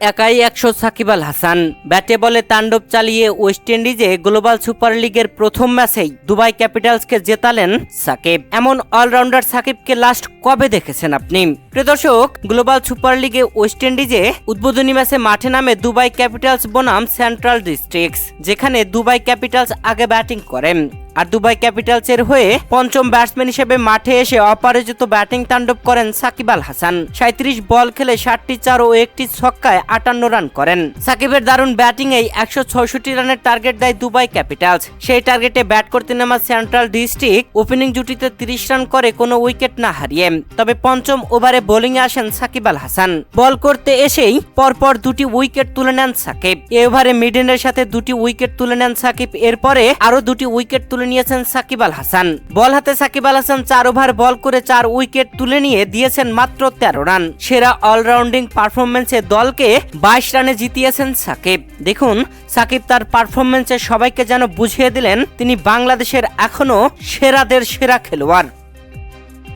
একাই একশো সাকিব আল হাসান। ব্যাটে বলে তাণ্ডব চালিয়ে ওয়েস্ট ইন্ডিজে গ্লোবাল সুপার লিগের প্রথম ম্যাচেই দুবাই ক্যাপিটালসকে জেতালেন সাকিব। এমন অলরাউন্ডার সাকিবকে লাস্ট কবে দেখেছেন আপনি? দর্শক, গ্লোবাল সুপার লিগে ওয়েস্ট ইন্ডিজে উদ্বোধনী ম্যাচে মাঠে নামে দুবাই ক্যাপিটালস বনাম সেন্ট্রাল ডিস্ট্রিক্টস, যেখানে দুবাই ক্যাপিটালস আগে ব্যাটিং করেন আর দুবাই ক্যাপিটালসের হয়ে পঞ্চম ব্যাটসম্যান হিসেবে মাঠে এসে অপরাজিত ব্যাটিং তাণ্ডব করেন সাকিব আল হাসান। সাঁত্রিশ বল খেলে ষাটটি চার ও একটি ছক্কায় আটান্ন রান করেন। সাকিবের দারুণ ব্যাটিং এই একশো ছয়ষট্টি রানের টার্গেট দেয় দুবাই ক্যাপিটালস। সেই টার্গেটে ব্যাট করতে নামা সেন্ট্রাল ডিস্ট্রিক্ট ওপেনিং জুটিতে তিরিশ রান করে কোনো উইকেট না হারিয়ে। তবে পঞ্চম ওভারে বোলিং এ আসেন সাকিব আল হাসান। বল করতে এসেই পরপর দুটি উইকেট তুলে নেন সাকিব। এ ওভারে মিডেনের সাথে দুটি উইকেট তুলে নেন সাকিব। এরপরে আরও দুটি উইকেট তুলে নিয়েছেন সাকিব আল হাসান। বল হাতে সাকিব আল হাসান চার ওভার বল করে চার উইকেট তুলে নিয়ে দিয়েছেন মাত্র তেরো রান। সেরা অলরাউন্ডিং পারফরমেন্সে দলকে বাইশ রানে জিতিয়েছেন সাকিব। দেখুন, সাকিব তার পারফরমেন্সে সবাইকে যেন বুঝিয়ে দিলেন, তিনি বাংলাদেশের এখনও সেরাদের সেরা খেলোয়াড়।